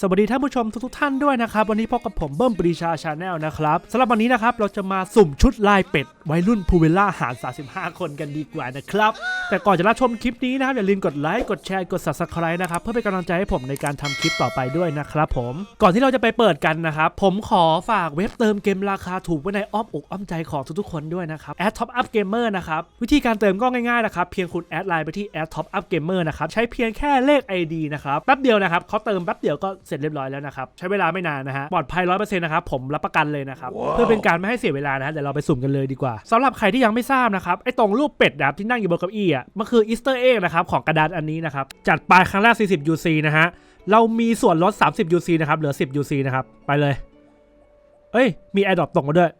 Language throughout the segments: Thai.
สวัสดีท่านผู้ชมทุกๆท่านด้วยนะครับวันนี้พบกับผมเบิ้มปรีชาชาแนลนะครับสำหรับวันนี้นะครับเราจะมาสุ่มชุดลายเป็ดวัยรุ่นพูเวล่าหาร 35 คนกันดีกว่านะครับ แต่ก่อนจะรับชมคลิปนี้นะครับ อย่าลืมกดไลค์กดแชร์กด subscribe นะครับ เพื่อเป็นกำลังใจให้ผมในการทำคลิปต่อไปด้วยนะครับผมก่อนที่เราจะไปเปิดกันนะครับ ผมขอฝากเว็บเติมเกมราคาถูกไว้ในอ้อมอกอ้อมใจของทุกๆคนด้วยนะครับแอดท็อปอัพเกมเมอร์นะครับวิธีการเติมก็ง่ายๆนะครับเพียงคุณแอดไลน์ไปที่แอดท็อปอัพเกมเมอร์นะครับใช้เพียงแค่เลข ID นะครับแป๊บเดียวนะครับเขาเติมแป๊บเดียวก็เสร็จเรียบร้อยแล้วนะครับ ใช้เวลาไม่นานนะฮะปลอดภัยร้อยเปอร์เซ็นต์นะครับผมรับประกันเลยนะครับ เพื่อเป็นการไม่ให้เสียเวลานะฮะเดี๋ยวเราไปสุ่มกันเลยดีกว่าสำหรับใครที่ยังไม่ทราบนะครับไอ้ตรงรูปเป็ดนะครับที่นั่งอยู่บนเก้าอี้อะมันคืออีสเตอร์เอ็กนะครับของกระดานอันนี้นะครับจัดไปครั้งแรก40 UC นะฮะเรามีส่วนลด 30 UC นะครับเหลือ 10 UC นะครับไปเลยเอ้ยมีแอร์ดรอปตกมาด้วย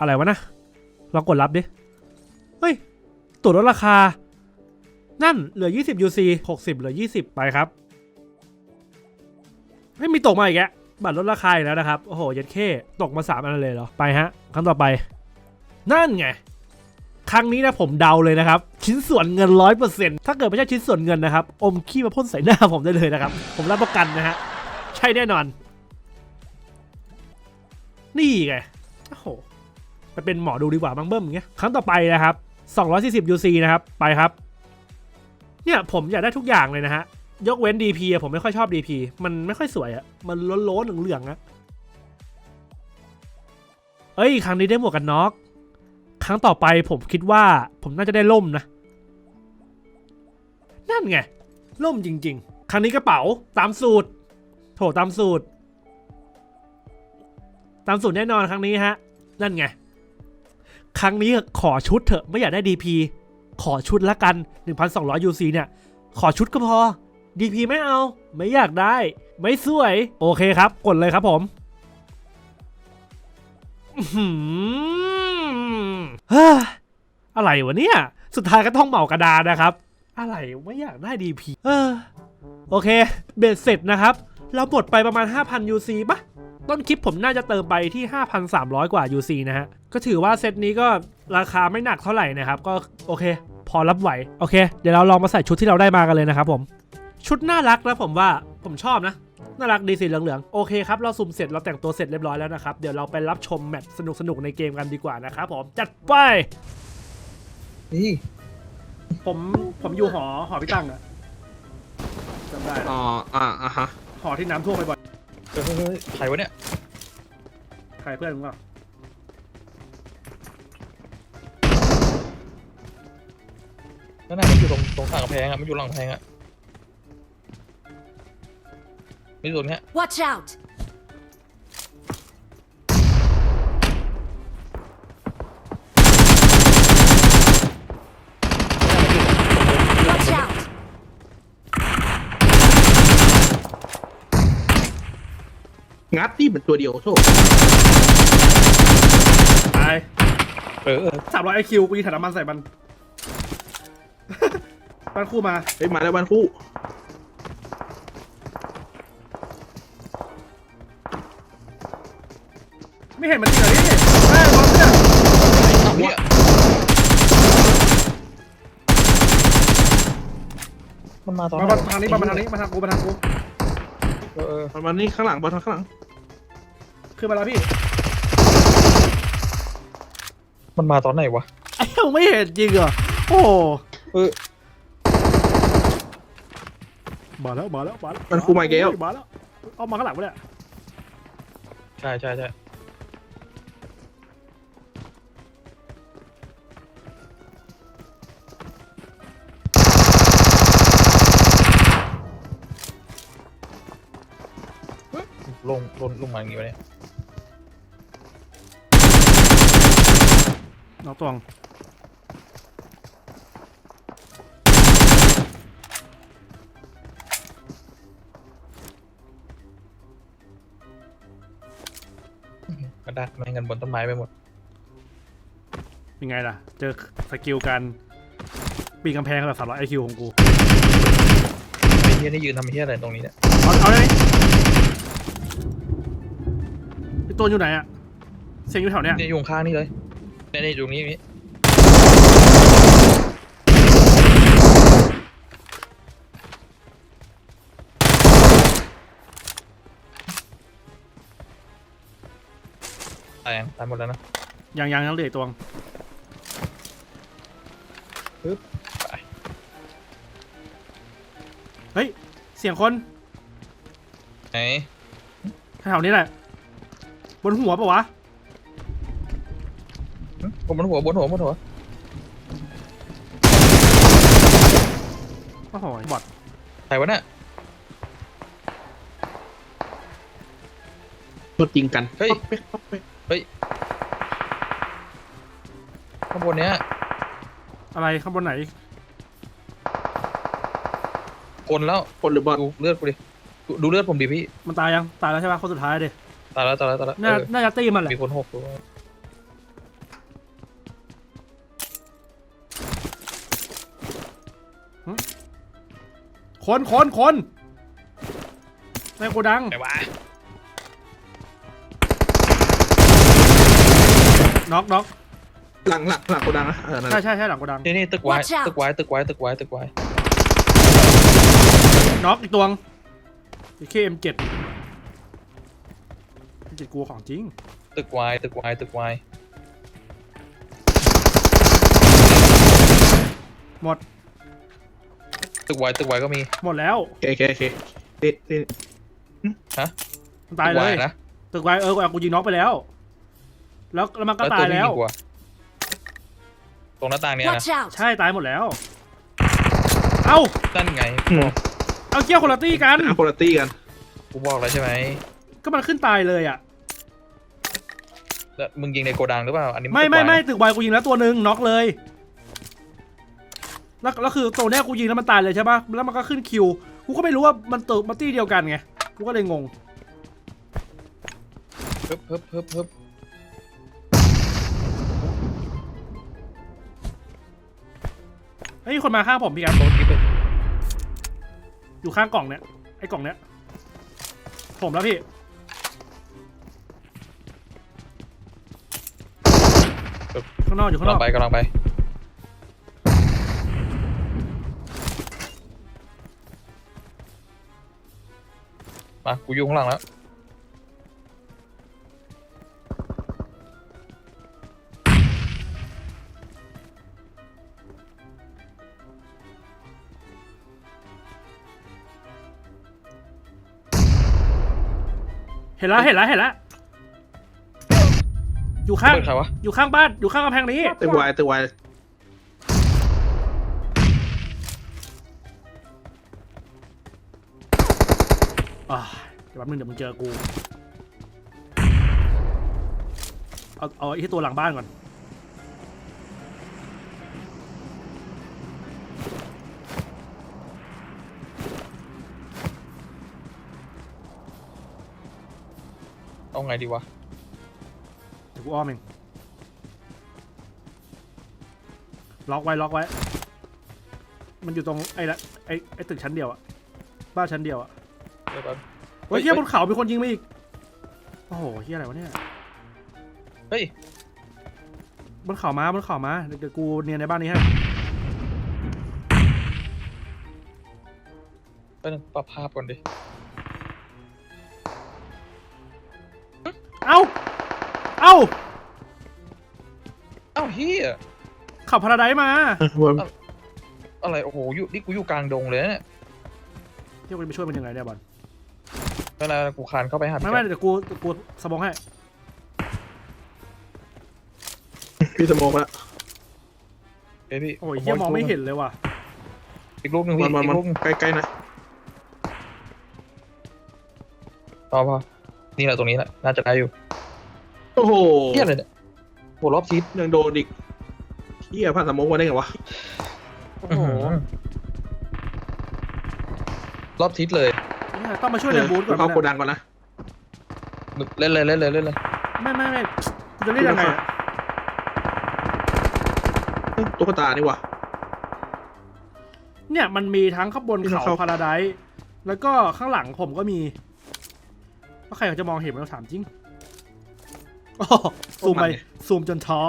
อะไรวะนะลองกดรับดิเฮ้ยตั๋วลดราคา นั่นเหลือ 20 UC 60 เหลือ 20 ไปครับ ไม่มีตกมาอีกแกบัตรลดราคาอีกแล้วนะครับ โอ้โหเย็ดเข้ตกมา 3 อันเลยเหรอ ไปฮะครั้งต่อไป นั่นไง ครั้งนี้นะผมเดาเลยนะครับ ชิ้นส่วนเงิน100%ถ้าเกิดไม่ใช่ชิ้นส่วนเงินนะครับ อมขี้มาพ่นใส่หน้าผมได้เลยนะครับ ผมรับประกันนะฮะ ใช่แน่นอน นี่ไง โอ้โห ไปเป็นหมอดูดีกว่าบางเบิ้มอย่างเงี้ย ครั้งต่อไปนะครับ240 UC นะครับ ไปครับ เนี่ยผมอยากได้ทุกอย่างเลยนะฮะ ยกเว้น DP อะผมไม่ค่อยชอบ DP มันไม่ค่อยสวยอะมันโล้นๆเหลืองๆอะเอ้ย ครั้งนี้ได้หมวกกันน็อก ครั้งต่อไปผมคิดว่าผมน่าจะได้ล่มนะ นั่นไง ล่มจริง ๆ ครั้งนี้กระเป๋าตามสูตร โถตามสูตร ตามสูตรแน่นอนครั้งนี้ฮะ นั่นไง ครั้งนี้ขอชุดเถอะไม่อยากได้ DP ขอชุดละกัน 1,200 UC เนี่ย ขอชุดก็พอ DP ไม่เอา ไม่อยากได้ ไม่สวย โอเคครับ กดเลยครับผมอะไรวะเนี่ย สุดท้ายก็ต้องเหมากระดานนะครับ อะไรไม่อยากได้ DP เออโอเค เบ็ดเสร็จนะครับ เราหมดไปประมาณ 5,000 UC ปะต้นคลิปผมน่าจะเติมไปที่ 5,300 กว่า UC นะฮะ ก็ถือว่าเซตนี้ก็ราคาไม่หนักเท่าไหร่นะครับ ก็โอเค พอรับไหว โอเค เดี๋ยวเราลองมาใส่ชุดที่เราได้มากันเลยนะครับผม ชุดน่ารักนะผมว่าผมชอบนะน่ารักดีสีเหลืองๆโอเคครับ เราสุ่มเสร็จเราแต่งตัวเสร็จเรียบร้อยแล้วนะครับ เดี๋ยวเราไปรับชมแมตช์สนุกๆในเกมกันดีกว่านะครับผมจัดไปนี่ผมผมอยู่หอหอพี่ตั้งอะจำได้อ๋ออ่าอะฮะหอที่น้ำท่วมบ่อยเฮ้ยเฮ้ยเฮ้ยใครวะเนี่ยๆใครเพื่อนมึงเปล่านั่นน่ะมันอยู่ตรงตรงข้างกำแพงอะมันอยู่หลังกำแพงอะ ไม่อยู่ตรงเนี้ย Watch out! Watch out! งัดนี่เป็นตัวเดียวโชคตายเออเออสามร้อยไอคิวกูยิงถังน้ำมันใส่มัน บ้านคู่มาเฮ้ยมาแล้ววันคู่ ไม่เห็นมันยิงเหรอนี่แม่งรถเนี่ยเอาเนี่ยมันมาตอนมาไหนมาทางนี้มามาทางนี้มาทางกูมาทางกูเออเออมันมานี่ข้างหลังบอลข้างหลังขึ้นมาแล้วพี่มันมาตอนไหนวะ ไอ้ยังไม่เห็นจริงเหรอโอ้เออ มาแล้วมาแล้วมาแล้วมันคูมาอีกแล้ว มาแล้วเอามาข้างหลังวะเนี่ยใช่ใช่ใช่ ลงลงลงมาอย่างงี้วะเนี่ยน้องตวงกระดาษแม่งกันบนต้นไม้ไปหมด เป็นไงล่ะ เจอสกิลการปีนกำแพงแบบสามร้อยไอคิวของกูไอ้เฮียนี่ยืนทำไอ้เฮียอะไรตรงนี้เนี่ย เอาเอาเลยไพี่ตัวอยู่ไหนอะเสียงอยู่แถวเนี้ยเนี่ยอยู่ข้างนี่เลยในในี่ยองนี้นี่ตายตายหมดแล้วนะ ยังยังยังเหลืออตัวงเฮ้ย เสียงคนไหน แถวนี้แหละ บนหัวปะวะหึบนหัวบนหัวบนหัวโอ้โหบอดใครวะเนี่ยตัวจริงกันเฮ้ยป๊อกเป๊กป๊อกเป๊กข้างบนเนี้ยอะไรข้างบนไหน คนแล้วคนหรือบอลดูเลือดกูดิดูดูเลือดผมดิพี่มันตายยัง ตายแล้วใช่ปะคนสุดท้ายเด็ ตายแล้วตายแล้วตายแล้วน่าเออน่าจะตีมันแหละมีคนหกตัวคนคนคนในโกดังไหนวะน็อกน็อกหลังหลังหลังโกดังนะเออนั่นแหใช่ละใช่ใช่หลังโกดังนี่นี่ตึกไว้ Watch out ตึกไว้ตึกไว้ตึกไว้ตึกไว้น็อกอีกตัวงอีเคเอ็มเจ็ดเจ็ด กลัวของจริง ตึกไว้ตึกไว้ตึกไว้หมด ตึกไว้ตึกไว้ก็มีหมดแล้วโอเคโอเคโอเคติดติดมันตายเลตึกยไว้นะตึกไว้เออกูยิงน็อกไปแล้ว แล้วแล้วมันก็ตายแล้วตัที่งกาตรงหน้าต่างเนี้ยนะ Watch out! ใช่ตายหมดแล้ว เอ้า นั่นไงอืมเอาเกี้ยวคนละตี้กันอะคนละตี้กัน กูบอกแล้วใช่ไหมก็มันขึ้นตายเลยอะ แล้วมึงยิงในโกดังหรือเปล่าอันนี้นไม่ตึกไม่ว้ไม่ตึกไวกูยิงแล้วตัวหนึ่งน็อกเลยแล้วแล้วคือตัวเนี้ยกูยิงแล้วมันตายเลยใช่ปะแล้วมันก็ขึ้นคิวกูก็ไม่รู้ว่ามันตึกมันตี้เดียวกันไงกูก็เลยงงเพิ่บเพิ่บเพิ่บเพิ่บเฮ้ยมีคนมาข้างผมพี่ครับโต๊ะกิ๊บเลยอยู่ข้างกล่องเนี้ยไอ้กล่องเนี้ยผมแล้วพี่ ข้างนอกอยู่ข้างกำนลัองกไปกำลังไป มา กูอยู่ข้างหลังแล้ว เห็นแล้วเห็นแล้วเห็นแล้ว อยู่ข้าง เปิดใครวะอยู่ข้างบ้าน อยู่ข้างกำแพงนี้ ตึกวายตึกวายอ่าเดี๋ยวแป๊บนึงเดี๋ยวมึงเจอกู เอาเอาไอ้ที่ตัวหลังบ้านก่อน เอาไงดีวะเดี๋ ยวกูอ้อมเองล็อกไว้ล็อกไว้ มันอยู่ตรงไอ้ละไอ้ไอ้ตึกชั้นเดียวอะบ้านชั้นเดียวอะเดี๋ยวแป๊บเฮ้ยเฮียบนเขามีคนยิงมาอีกโอ้โหเฮียอะไรวะเนี่ยเฮ้ย บนเขามาบนเขามาเดี๋ยวเดี๋ยวกูเนียนในบ้านนี้ให้แป๊บนึงปรับภาพก่อนดิ อ้าวเฮียขับพาราไดซ์มาบอลอะไรโอ้โหอยู่นี่กูอยู่กลางดงเลยนะเนี่ยเที่ยวกูจะไปช่วยมันยังไงเนี่ยบอลเวลากูคานเข้าไปหาไม่พี่ไม่แกเดี๋ยวกูเดี๋ยวกูสมองให้พี่สมองละเฮ้ยพี่โอ้ยเฮียมองไม่เห็นเลยว่ะอีกลูกหนึ่งบอพี่ลบอลอีบอลกลูกหนึ่งใกล้ๆหนะพอพอนี่แหละตรงนี้แหละน่าจะได้อยู่โอ้โหเฮียอะไรเนี่ย โหรอบทิศยังโดนอีกเฮียผ่านสมองมาได้ไงวะโอ้โหรอบทิศเลยเนี่ยต้องมาช่วยในบูธก่อนเข้าโกนะดังก่อนนะเล่นเลยเล่นเลยเล่นเลยไม่ไม่ไม่กูจะเล่นยังไงอะเฮ้ยตุ๊กตานี่วะ เนี่ยมันมีทั้งข้างบนที่เขาเขาพาราไดซ์แล้วก็ข้างหลังผมก็มีว่าใครเขาจะมองเห็นเราถามจริงโอ้โห ซูมไปซูมจนท้อ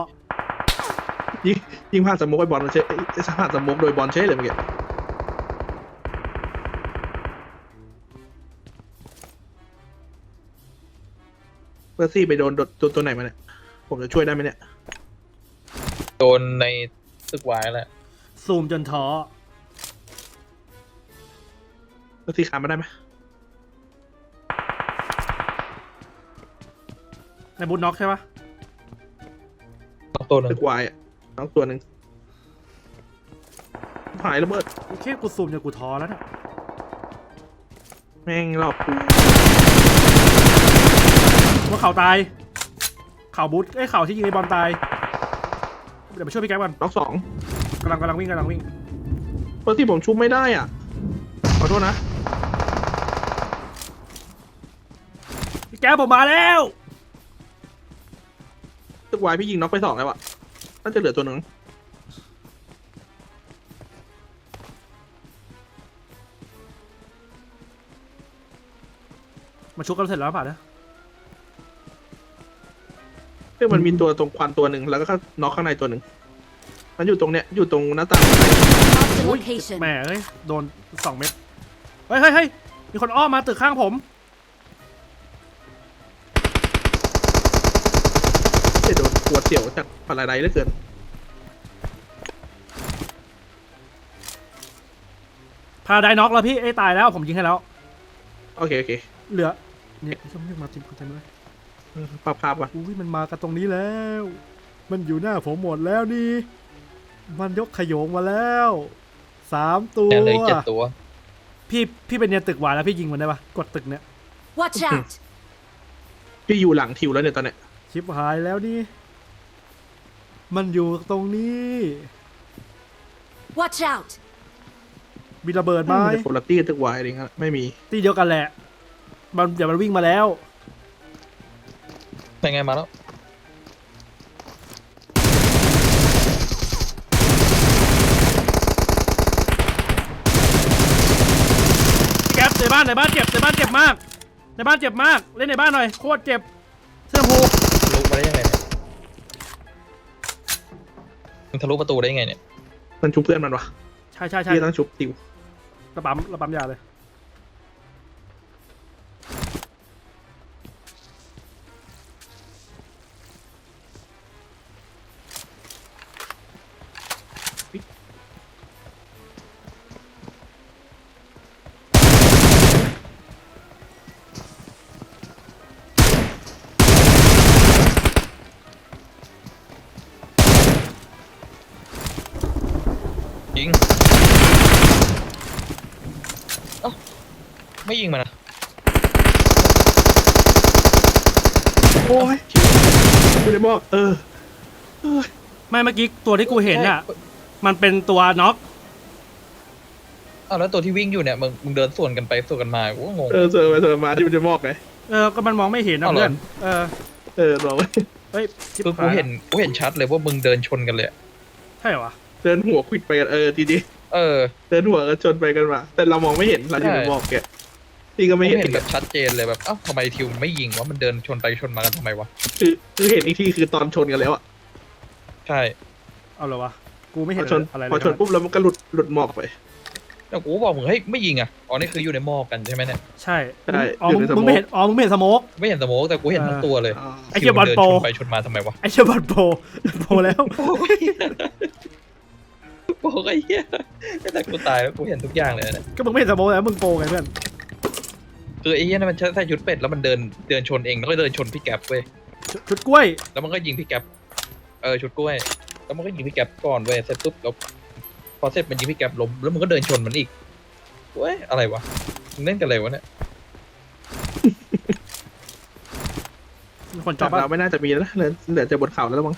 ยิงยิงผ่านสมองไปบอลมันเชยเอ้ยผ่านสมองโดยบอลเชยเลยเมื่อกี้เเปอร์ซี่ไปโดนโดนตัวตัวไหนมาเนี่ย ผมจะช่วยได้ไหมเนี่ย โดนในตึกวายแหละซูมจนท้อเปอร์ซี่ขามมาได้ไหมในบูทน็อกใช่ปะ ต้องตัวหนึ่งตึกวายอะน้องตัวหนึ่งหายระเบิดโอเคกูซูมจนกูท้อแล้วเนี่ยแม่งรอบกูว่าเขาตายเข่าบูทไอ้ยเข่าที่ยิงไอ้บอลตาย เดี๋ยวไปช่วยพี่แก๊ปก่อนน้องสองกำลังกำลังวิ่งกำลังวิ่งเปอร์ซี่ผมชุบไม่ได้อะ ขอโทษนะ พี่แก๊ปผมมาแล้ว ตึกวายพี่ยิงน็อกไปสองแล้วอะน่าจะเหลือตัวหนึ่งมาชุบกันเสร็จแล้วป่ะเนี่ยเพื่อมันมีตัวตรงควันตัวหนึ่งแล้วก็น็อกข้างในตัวหนึ่งมันอยู่ตรงเนี้ยอยู่ตรงหน้าต่าง Marked a อุ้ย location. แหมเอ้ย โดนสองเม็ด เฮ้ยเฮ้ยเฮ้ยมีคนอ้อมมาตึกข้างผม จะโดนปวดเสียวจากพาราไดซ์เหลือเกินพาไดน็อกแล้วพี่เอ้ยตายแล้วผมยิงให้แล้ว โอเคโอเคเหลือเนี่ยจะไม่มาทีมคอนเทนต์เลยอืมปรับภาพก่อนอุ้ยมันมากันตรงนี้แล้ว มันอยู่หน้าผมหมดแล้วนี่ มันยกขยงมาแล้วสามตัว แต่เหลยเจ็ดตัว พี่พี่เป็นเนี่ยตึกหวานแล้วพี่ยิงมันได้ปะกดตึกเนี่ย Watch out! พี่อยู่หลังทิวแล้วเนี่ยตอนเนี้ยชิปหายแล้วนี่ มันอยู่ตรงนี้ Watch out! มีระเบิดไหมมันจะคนละตี้กับตึกวายอะไรเงี้ยไม่มีตีเดียวกันแหละ มันเดี๋ยวมันวิ่งมาแล้ว เป็นไงมาแล้ว แก๊ปในบ้านในบ้านเจ็บในบ้านเจ็บมาก ในบ้านเจ็บมาก เล่นในบ้านหน่อยโคตรเจ็บเสื้อชมพูทะลุมาได้ยังไงเนี่ย มึงทะลุประตูได้ยังไงเนี่ย มันชุบเพื่อนมันวะใช่ใช่ใช่พี่ต้องชุบติว ระปั๊มระปั๊มยาเลย ยิงเอ้าไม่ยิงมันนะโอ้ยไม่ได้บอกเออไม่เมื่อกี้ตัวที่กูเห็นอะ มันเป็นตัวน็อกอ้าวแล้วตัวที่วิ่งอยู่เนี่ยมึงมึงเดินสวนกันไปสวนกันมากูก็งง เออเจอมาเจอมาที่มันจะบอกไงเออก็มันมองไม่เห็นนะอ้าวเหรอ เพื่อนเออเออบอกว่าเฮ้ยชิบคือกูหายเห็นกูเห็นชัดเลยว่ามึงเดินชนกันเลยอะใช่เหรอวะ เดินหัวควิดไปกันเออจริงเออๆเดินหัวกันชนไปกันมาแต่เรามองไม่เห็นเราที่มันบอกแกพี่ก็กูไม่เห็นเห็นแบบชัดเจนเลยแบบเอ้าทำไมทิวมันไม่ยิงวะมันเดินชนไปชนมากันทำไมวะคือคือเห็นอีกทีคือตอนชนกันแล้วอะใช่เอาเหรอวะกูไม่พเห็อนชนอะไรเลยพอชนปุ๊บแล้วมันก็หลุดหลุดหมอกไปแต่กูบอกมึงเฮ้ยไม่ยิงอะอ๋อนี่คืออยู่ในหม้อกันใช่ไหมเนี่ยใช่ใช่อ๋ออยู่มึในงสโมกมึงไม่เห็นอ๋อมึงไม่เห็นสโมกไม่เห็นสโมกแต่กูเห็นทั้งตัวเลยอ่าไอ้เหี้ยบอลโปรทิวมันเดินชนไปชนมาทำไมวะไอ้เชี่ยบอลโปรโปรแล้ว โอ้ยโอ้ยไอ้เหี้ยแต่กูตายแล้วกูเห็นทุกอย่างเลยนะก็มึงไม่เห็นสโมกแล้วมึงโปรไงเพื่อนคือไอ้เหี้ยนั่นมันใส่ชุดเป็ดแล้วมันเดินเดินชนเองแล้วก็เดินชนพี่แก๊ปเว้ยชุดชุดกล้วย แล้วมันก็ยิงพี่แก๊ปเออชุดกล้วย แล้วมันก็ยิงพี่แก๊ปก่อนเว้ยเสร็จปุ๊บแล้วพอเสร็จมันยิงพี่แก๊ปล้มแล้วมันก็เดินชนมันอีกเว้ยอะไรวะมึงเล่นกันอะไรวะเนี่ยมีคนจอจาบกป่ะเราไม่น่าจะมีแล้วเหลือเหลือจะบนเขาแล้วมั้ง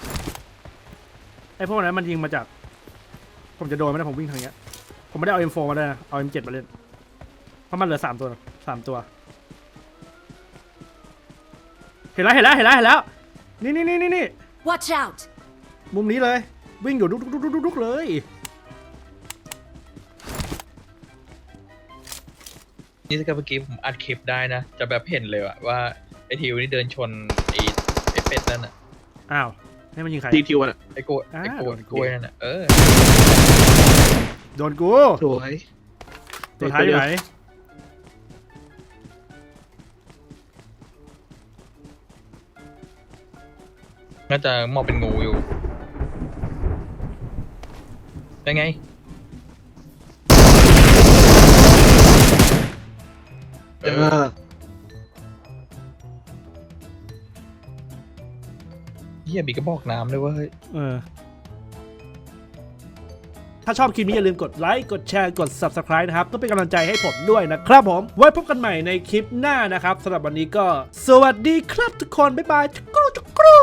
ไอ้พวกนั้นมันยิงมาจาก ผมจะโดนไหมนะผมวิ่งทางเนี้ย ผมไม่ได้เอา M4 มาด้วยนะ เอา M7 มาเล่น เพราะมันเหลือสามตัวนะสามตัว เห็นแล้วเห็นแล้วเห็นแล้วเห็นแล้ว นี่นี่นี่นี่นี่ Watch out! มุมนี้เลย วิ่งอยู่ดุกดุกดุกดุกดุกเลย นี่ถ้าเมื่อกี้ผมอัดคลิปได้นะ จะแบบเห็นเลยอะว่าไอ้ทิวนี่เดินชนไอ้ไอ้เป็ดนั่นอะอ้าว ให้มันยิงใคร ทีทิวอะไอ้โกล้วยไอ้โกล้วยอ่ากล้วยนั่นอะเออโดนกูสวยตัวท้ายอยู่ไหนเเน่าจะมองเป็นงูอยู่เป็นไงเออเฮียมีกระบอกน้ำด้วยเว้ยเออ ถ้าชอบคลิปนี้อย่าลืมกดไลค์ กดแชร์ กด Subscribe นะครับ ก็เป็นกำลังใจให้ผมด้วยนะครับผม ไว้พบกันใหม่ในคลิปหน้านะครับสำหรับวันนี้ก็ สวัสดีครับทุกคน บ๊ายบายจุกรูจุกรู